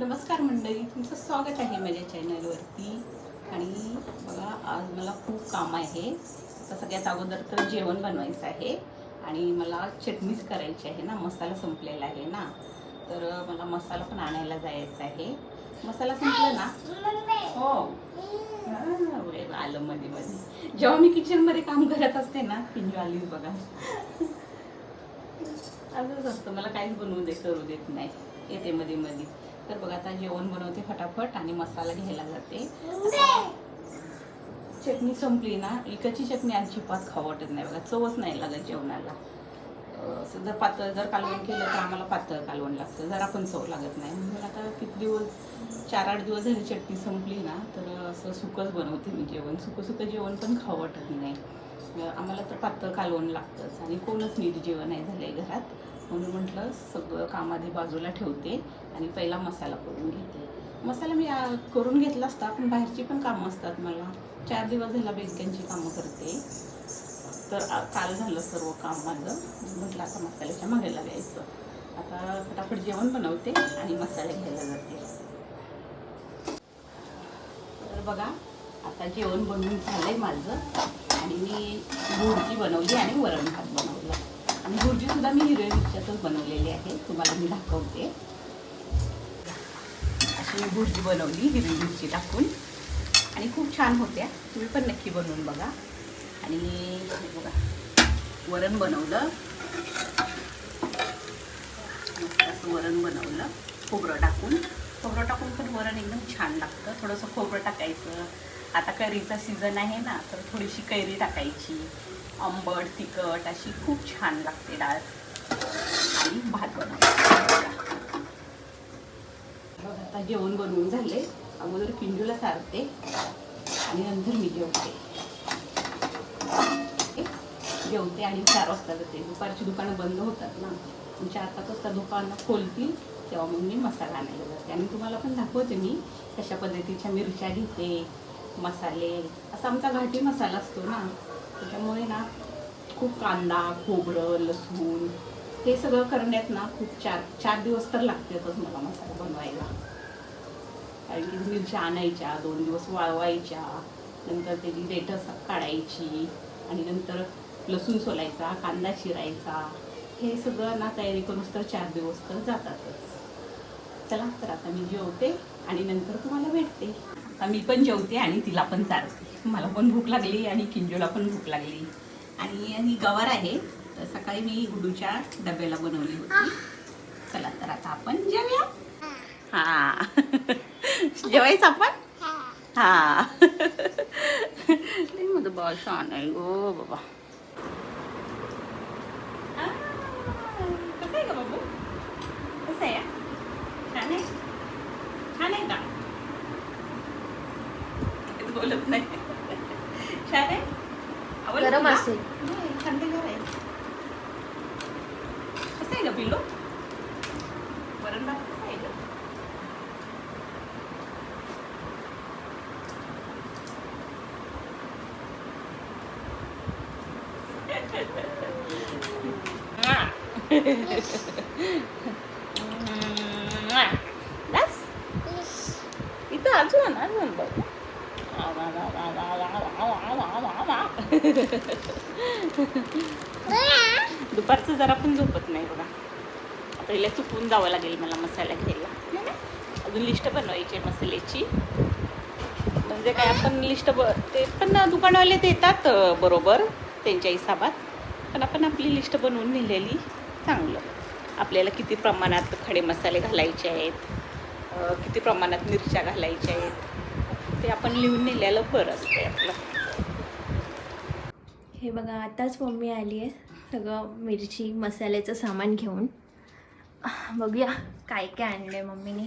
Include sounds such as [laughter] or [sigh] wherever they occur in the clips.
नमस्कार मंडळी तुमचं स्वागत आहे माझ्या चॅनलवरती आणि बघा आज मला खूप काम आहे. तर सगळ्यात अगोदर तर जेवण बनवायचं आहे. आणि मला चटणीच करायची आहे ना मसाला संपलेला आहे ना. तर मला मसाला पण आणायला जायचं आहे. मसाला संपला ना? हो. आलं मध्ये मध्ये जेव्हा मी किचनमध्ये काम करत असते ना पिंजू आली बघा. असंच असतं मला काहीच बनवू दे करू देत नाही. येते मध्ये मध्ये तर बघा आता जेवण बनवते फटाफट आणि मसाला घ्यायला जाते. चटणी संपली ना इकडची चटणी अजिबात खाऊ वाटत नाही बघा चवच नाही लागत जेवणाला. असं जर पातळ जर कालवण केलं तर आम्हाला पातळ कालवण लागतं जरा पण चव लागत नाही. म्हणून आता किती दिवस चार आठ दिवस झाली चटणी संपली ना तर असं सुकंच बनवते मी जेवण. सुकं सुकं जेवण पण खाऊ वाटत नाही. आम्हाला तर पातळ कालवण लागतंच आणि कोणच नीट जेवण नाही झालं आहे घरात. म्हणून म्हटलं सगळं काम आधी बाजूला ठेवते आणि पहिला मसाला करून घेते. मसाला मी करून घेतला असता पण बाहेरची पण कामं असतात मला. चार दिवस झाला बँकांची कामं करते. तर काल झालं सर्व काम माझं. म्हटलं आता मसाल्याच्या मागे लागायचं. आता फटाफट जेवण बनवते आणि मसाले घ्यायला जाते. तर बघा आता जेवण बनवून झालंय माझं. आणि मी भुर्जी बनवली आणि वरण भात बनवलं. आणि भुर्जीसुद्धा मी हिरव्या मिरच्यातच बनवलेली आहे. तुम्हाला मी दाखवते. अशी मी भुर्जी बनवली हिरवी मिरची टाकून. आणि खूप छान होत्या. तुम्ही पण नक्की बनवून बघा. आणि बघा वरण बनवलं. मस्त असं वरण बनवलं. खोबरं टाकून. खोबरं टाकून पण वरण एकदम छान लागतं. थोडंसं खोबरं टाकायचं. आता कैरीचा सीझन आहे ना तर थोडीशी कैरी टाकायची. आंबट तिखट अशी खूप छान लागते डाळ. आणि भात बनवायचा आता जेवण बनवून झाले. अगोदर पिंजूला सारते आणि नंतर मी जेवते. जेवते आणि चार वाजता जाते. दुपारची दुकानं बंद होतात ना. तुमच्या चार पाच वाजता दुकानं खोलतील तेव्हा मग मी मसाला आणायला जाते. आणि तुम्हाला पण दाखवते मी कशा पद्धतीच्या मिरच्या घेते मसाले. असा आमचा घाटी मसाला असतो ना त्याच्यामुळे ना खूप कांदा खोबरं लसूण हे सगळं करण्यात ना खूप चार चार दिवस तर लागतातच मला मसाला बनवायला. कारण की मिरच्या आणायच्या दोन दिवस वाळवायच्या नंतर त्याची रेटस काढायची आणि नंतर लसूण सोलायचा कांदा चिरायचा. हे सगळं ना तयारी करूच तर चार दिवस तर जातातच. चला तर आता मी जेवते आणि नंतर तुम्हाला भेटते. मी पण जेवते आणि तिला पण चारते. मला पण भूक लागली आणि किंजोला पण भूक लागली. आणि ही गवार आहे. तर सकाळी मी गुडूच्या डब्याला बनवली होती. चला तर आता आपण जेवूया. हा. जेवायचं आपण? हा. लई माझं बाळ छान आहे. गो बाबा. कसं आहे का बाबू? कसं आहे? छान आहे? छान आहे का? बोलत नाही छान आहे गरम? असेल. नाही, थंडगार आहे कसं आहे का पिल्लू वरण भात कसं आहे? [laughs] बस इथं अजून अजून बघ [laughs] दुपारचं जरा पण झोपत नाही बघा. आता हिला चुकवून जावं लागेल मला मसाला घ्यायला. अजून लिस्ट बनवायची आहे मसाल्याची. म्हणजे काय आपण लिस्ट ब ते पण दुकानवाले देतात बरोबर त्यांच्या हिसाबात. पण आपण आपली लिस्ट बनवून नेलेली चांगलं. आपल्याला किती प्रमाणात खडे मसाले घालायचे आहेत किती प्रमाणात मिरच्या घालायच्या आहेत. ते आपण लिहून नेलेलं बरं असतं आपलं. हे बघा आताच मम्मी आली आहे सगळं मिरची मसाल्याचं सामान घेऊन. बघूया काय काय आणलं आहे मम्मीने.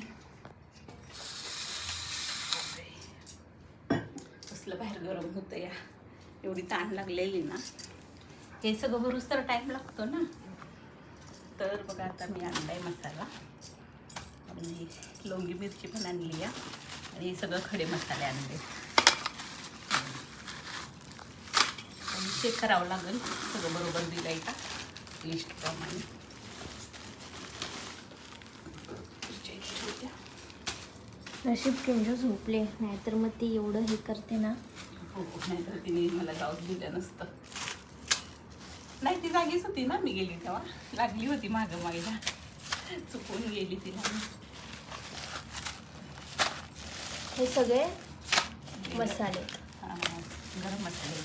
कसलं बाहेर गरम होतं या. एवढी ताण लागलेली ना. हे सगळं भरूच तर टाईम लागतो ना. तर बघा आता मी आणलाय मसाला. आणि लोंगी मिरची पण आणली या हे सगळं खडे मसाले आणले. आणि चेक करावं लागेल. सगळं बरोबर दिलंय का? लिस्टप्रमाणे. नशीब किंजो झोपले नाहीतर मग ती एवढं हे करते ना. हो नाही तर तिने मला जाऊच दिलं नसतं. नाही ती जागीच होती ना मी गेली तेव्हा. लागली होती मागं मागेला चुकून गेली तिला. हे सगळे मसाले. हा, गरम मसाले.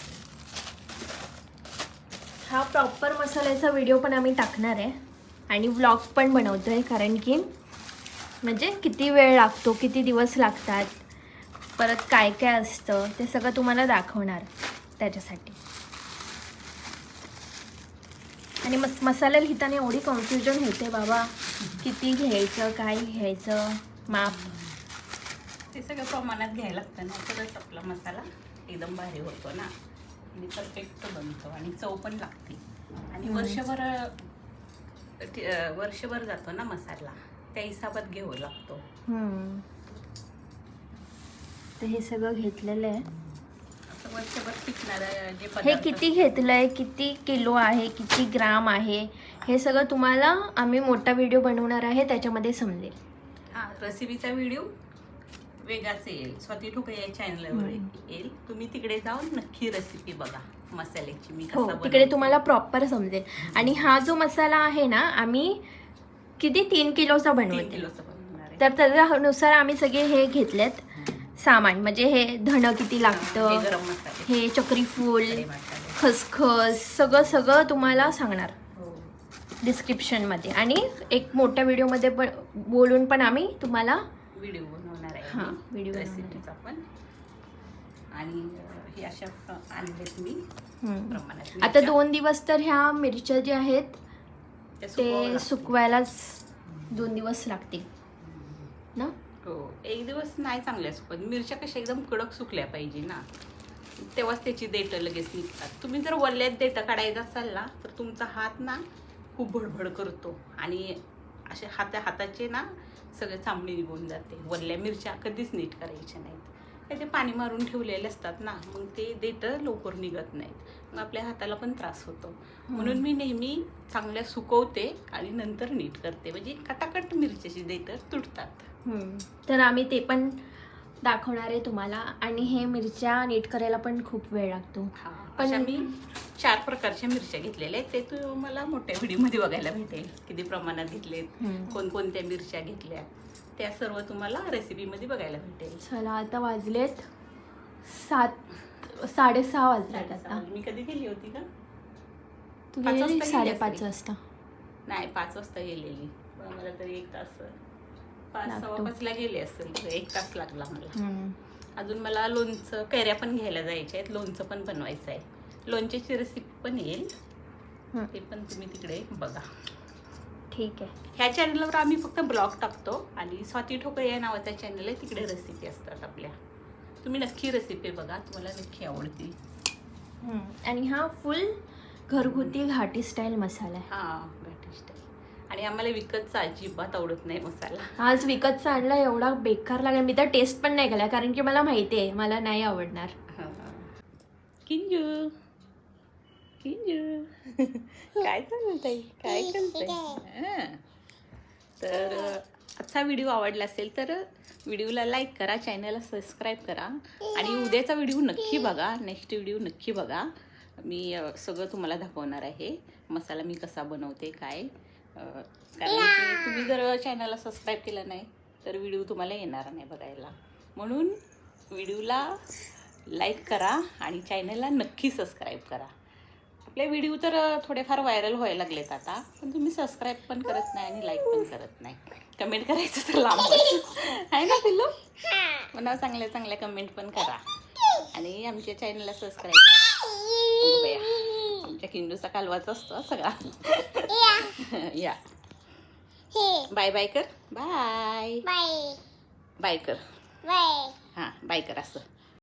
हा प्रॉपर मसाल्याचा व्हिडिओ पण आम्ही टाकणार आहे. आणि व्लॉग पण बनवतो आहे कारण की म्हणजे किती वेळ लागतो किती दिवस लागतात परत काय काय असतं ते सगळं तुम्हाला दाखवणार त्याच्यासाठी. आणि मस मसाला लिहिताना एवढी कन्फ्युजन होते बाबा. किती घ्यायचं काय घ्यायचं माप. ते सगळं प्रमाणात घ्यायला लागतं ना तरच आपला मसाला एकदम भारी होतो ना. आणि परफेक्ट बनतो आणि चव पण लागते. आणि. वर्षभर वर्षभर जातो ना मसाला त्या हिसाबात घ्यावं लागतो. तर हे सगळं घेतलेलं आहे. हे किती घेतलंय किती किलो आहे किती ग्राम आहे हे सगळं तुम्हाला आम्ही मोठा व्हिडिओ बनवणार आहे त्याच्यामध्ये समजेल. हा रेसिपीचा व्हिडिओ वेगळाच येईल. स्वाती ठोके या चॅनलवर. येईल. तुम्ही तिकडे जाऊन नक्की रेसिपी बघा. मसाल्याची मी हो तिकडे. तुम्हाला प्रॉपर समजेल. आणि हा जो मसाला आहे ना आम्ही किती तीन किलोचा बनवते. तर त्याच्यानुसार आम्ही सगळे हे घेतलेत. सामान म्हणजे हे धन किती हे लागतं हे चक्री फूल खडे मसाले. खसखस सगळं सगळं तुम्हाला सांगणार. हो. डिस्क्रिप्शनमध्ये आणि एक मोठ्या व्हिडिओमध्ये पण बोलून पण आम्ही तुम्हाला व्हिडिओ हा, व्हिडिओ. रेसिपीचा पण आणि हे अशा आणलेत मी. प्रमाणात आता. दोन दिवस तर ह्या मिरच्या ज्या आहेत ते. सुकवायलाच दोन दिवस लागतील ना हो एक दिवस नाही चांगल्या सुकत मिरच्या कशा एकदम कडक सुकल्या पाहिजे ना तेव्हाच त्याची देठं लगेच निघतात तुम्ही जर वल्ल्यात देठं काढायचं असाल ना तर तुमचा हात ना खूप भडभड करतो आणि असे हाता हाताचे ना सगळे चांबडी निघून जाते. वल्ल्या मिरच्या कधीच नीट करायच्या नाहीत. त्याचे पाणी मारून ठेवलेले असतात ना मग ते देठं लवकर निघत नाहीत. मग आपल्या हाताला पण त्रास होतो. म्हणून मी नेहमी चांगल्या सुकवते आणि नंतर नीट करते. म्हणजे कटाकट मिरच्याची देठं तुटतात. तर आम्ही ते पण दाखवणार आहे तुम्हाला. आणि हे मिरच्या नीट करायला पण खूप वेळ लागतो. हा, अशा मी चार प्रकारच्या मिरच्या घेतलेल्या आहेत. ते तुम्हाला मोठ्या व्हिडिओमध्ये बघायला भेटेल. किती प्रमाणात घेतलेत. कोणकोणत्या मिरच्या घेतल्या. त्या सर्व तुम्हाला रेसिपीमध्ये बघायला भेटेल. चला आता वाजलेत सात साडेसहा वाजलेत आता. मी कधी गेली होती का? तू पाच गेलेली वाजता गेली साडेपाच. वाजता. नाही पाच वाजता गेलेली. पण मला तरी एक तास पाच लागतो. सव्वा पाचला गेले असेल. एक तास लागला मला. हम्म. अजून मला लोणचं कैऱ्या पण घ्यायला जायच्या आहेत. लोणचं पण बनवायचं आहे. लोणच्याची रेसिपी पण येईल. ते पण तुम्ही तिकडे बघा. ठीक आहे. ह्या चॅनलवर आम्ही फक्त ब्लॉग टाकतो आणि स्वाती ठोकळे या नावाचा चॅनल आहे. तिकडे रेसिपी असतात आपल्या. तुम्ही नक्की रेसिपी बघा. तुम्हाला नक्की आवडतील. हम्म. आणि हा फुल घरगुती घाटी स्टाईल मसाला आहे. हा. आणि आम्हाला विकतचा अजिबात आवडत नाही मसाला. आज विकतचा आणला एवढा बेकार लागला. मी तर टेस्ट पण नाही केला कारण की मला माहिती आहे मला नाही आवडणार. किंजू. किंजू. [laughs] काय चालतंय काय करतंय? तर आजचा व्हिडिओ आवडला असेल तर व्हिडिओला लाईक करा चॅनलला सबस्क्राईब करा. आणि उद्याचा व्हिडिओ नक्की बघा नेक्स्ट व्हिडिओ नक्की बघा. मी सगळं तुम्हाला दाखवणार आहे मसाला मी कसा बनवते काय. कारण की तुम्ही जर चॅनलला सबस्क्राईब केलं नाही तर व्हिडिओ तुम्हाला येणार नाही बघायला. म्हणून व्हिडिओला लाईक करा आणि चॅनलला नक्की सबस्क्राईब करा. आपले व्हिडिओ तर थोडेफार व्हायरल व्हायला लागलेत आता पण तुम्ही सबस्क्राईब पण करत नाही आणि लाईक पण करत नाही. कमेंट करायचं तर लांब. आहे ना पिल्लू? मला चांगल्या चांगल्या कमेंट पण करा. आणि आमच्या चॅनलला सबस्क्राईब करा. आमच्या किंडूचा कालवाचा असतो सगळा. या. [laughs] बाय बाय कर. बाय. बाय. बाय कर. बाय. हां बाय कर असं.